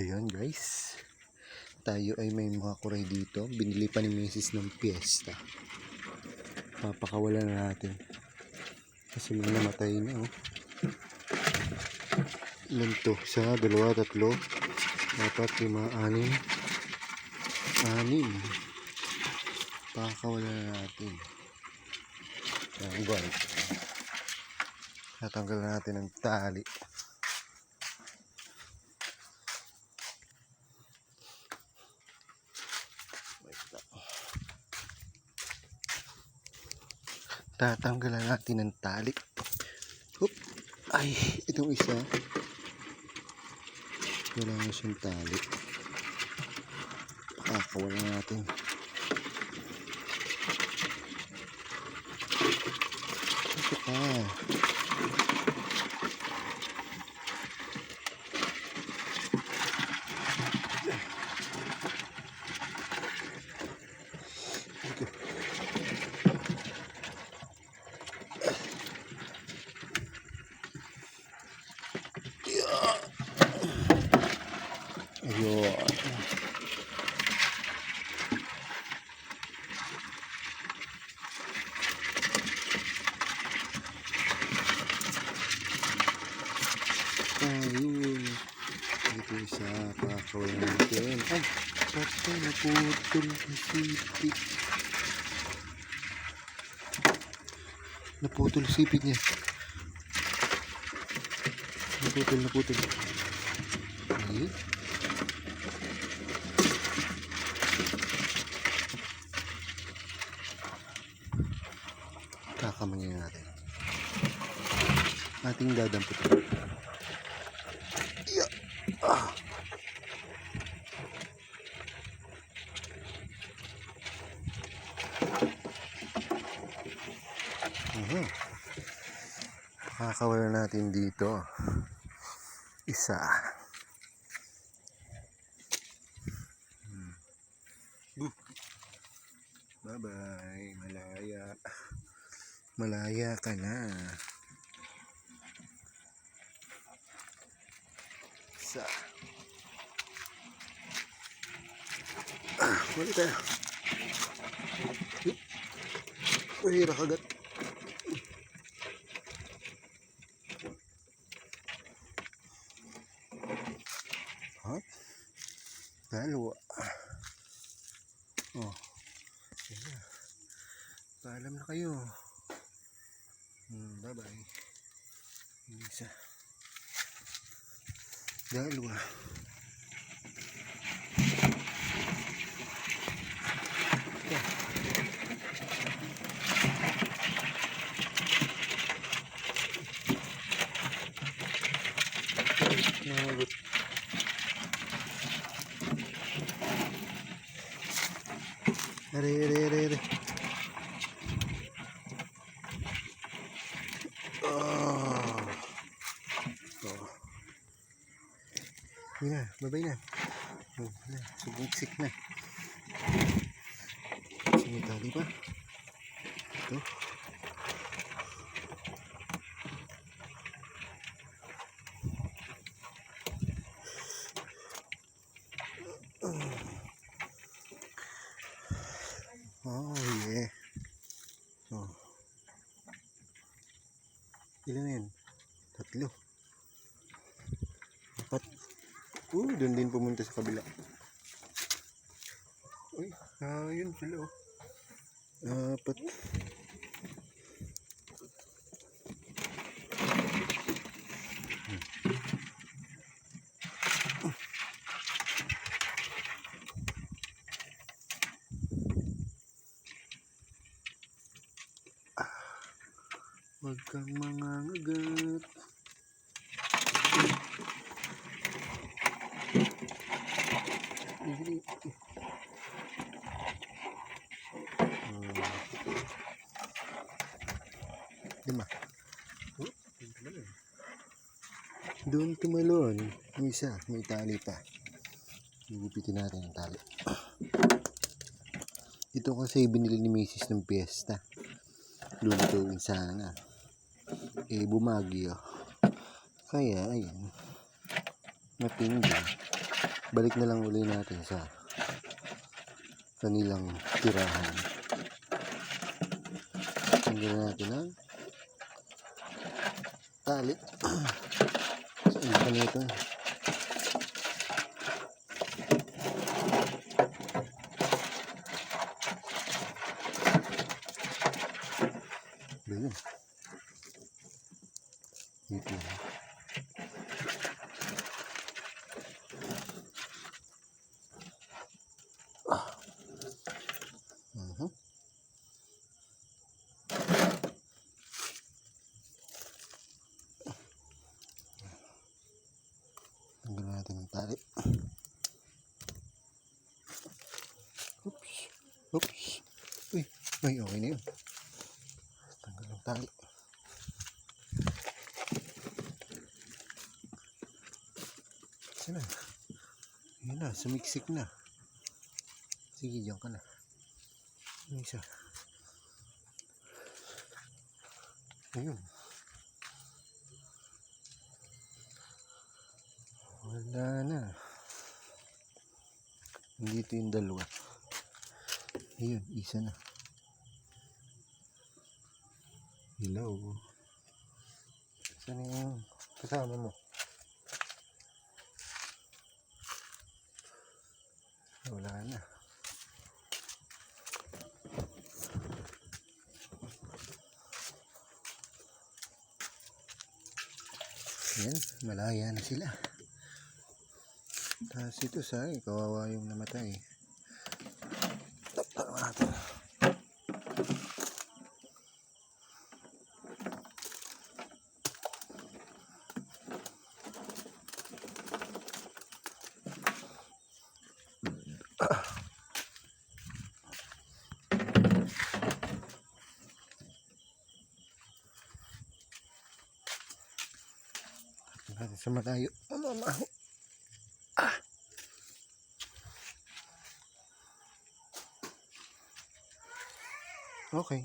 Ayan guys. Tayo ay may mga kuray dito. Binili pa ni Mrs. ng piyesta. Papakawalan na natin. Kasi may namatay na oh. Ilan to? Isa, dalawa, tatlo, apat, lima, anim. Anim. Papakawalan na natin. Ayan guys. Tatanggalan natin ng tali. Tatanggalan natin ng tali. Hoop. Ay, itong isa. Wala na siyang tali. Pakakawalan natin. Ito pa. Ayun. Ayun. Ito isa. Pakawin natin. Ay, patay. Naputol ang sipit. Naputol sipit niya. Naputol, naputol. Ayun. Kakamangin natin. Ating dadamputin. Yeah. Ah. Mhm. Kakawala natin dito. Isa. Hmm. Buh. Bye-bye. Malaya. Malaya ka na. Isa. Ah, balik tayo. Mahirap agad. Dalawa. Oh. Sige. Paalam na kayo. Hmm, bye-bye. Yung Isa. Dalawa. Nagot. Are, are, are, are. Oh. Oh. Yun na, babay na. Oh, na, subuksik na. Sumitali pa. Ito. Oh, yeah. Oh. Ilan na yan? Tatlo. Apat. Uh, doon din pumunta sa kabila. Uy, ah, yun sila oh. Apat. Huwag kang mangangagat. Dili. Hmm. Lima. Doon tumalon. Yung isa, may tali pa. Gugupitin natin ang tali. Ito kasi binili ni Macy's ng piyesta. Lulutuin sana. Eh, bumagyo. Kaya, ayun. Matindi. balik na lang uli natin sa kanilang tirahan. Tanggalin natin ang tali. Saan pa nito? Ayun. Dito na. Mhm. Tanggalin natin ang tali. Oops. Oops. Uy, ay, okay na yun. Tanggal ang tali. Saan na? Yun na, sumiksik na. Sige, diyan ka na. Isa. Ayun. Wala na. Dito yung dalawa. Ayun, isa na. Hello. Saan yung kasama mo? Wala na. Yan, malaya na sila. Tapos ito sa kawawa yung namatay. Natin sa malayo. Ano, maho. Ah. Okay.